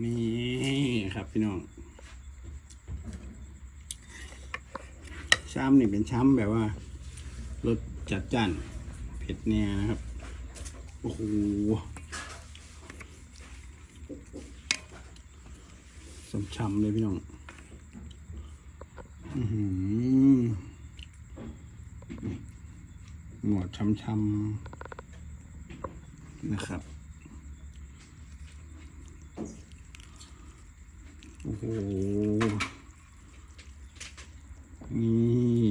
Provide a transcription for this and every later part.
นี่ครับพี่น้องช้ำนี่เป็นช้ำแบบว่ารสจัดจ้านเผ็ดเนี่ยนะครับ โอ้โหสมช้ำเลยพี่น้องอือหือนี่หมวดช้ำๆนะครับ โอ้โหนี่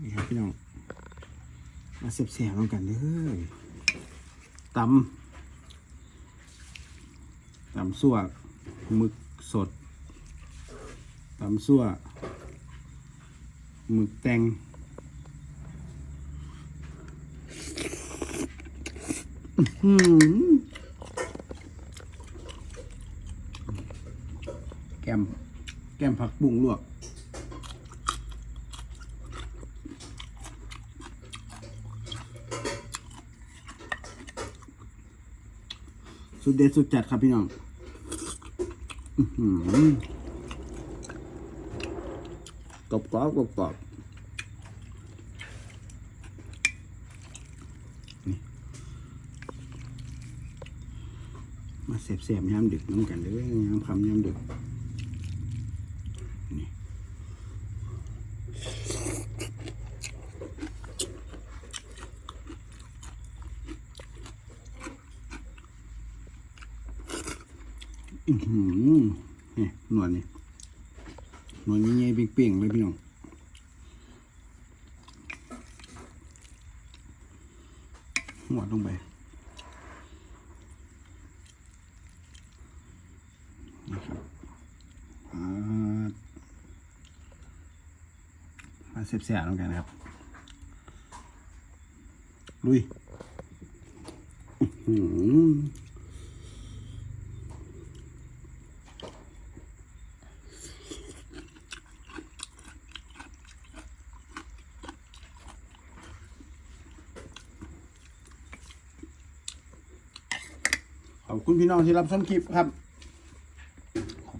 นี่ครับพี่น้อง มาเสียบเสียบกันเลยตำตำซั่วหมึกสดตำซั่วหมึกแตง อืม แกม แกมผักบุ้งลวก สุดเด็ดสุดจัดครับพี่น้องกรอบกรอบกรอบกรอบ มาเสียบเสียบๆยามดึกน้ำกันเลยยามคำยามดึกนี่อือหือนี่หนวดนี่หนวดใหญ่ๆเปรี้ยงๆเลยพี่น้องหัวลงไปนะครับอ่า มาเสียบเสียลงกันนะครับ ลุยขอบคุณพี่น้องที่รับชมคลิปครับ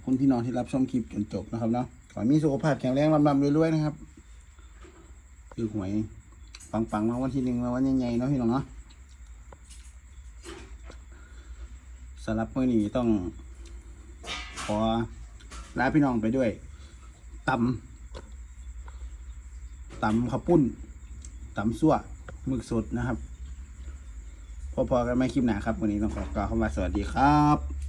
คุณพี่น้องที่รับชมคลิปจนจบนะครับเนาะขอให้มีสุขภาพแข็งแรงลำลำรวยๆนะครับ คือหวยปังๆมาวันที่หนึ่งมาวันใหญ่ๆเนาะพี่น้องเนาะสำหรับมื้อนี้ต้อง ขอลาพี่น้องไปด้วยตำตำข้าวปุ้นตำซั่วมึกสดนะครับ พอๆกันไม่คลิปหนาครับ วันนี้ต้องขอกล่าวคำว่าสวัสดีครับ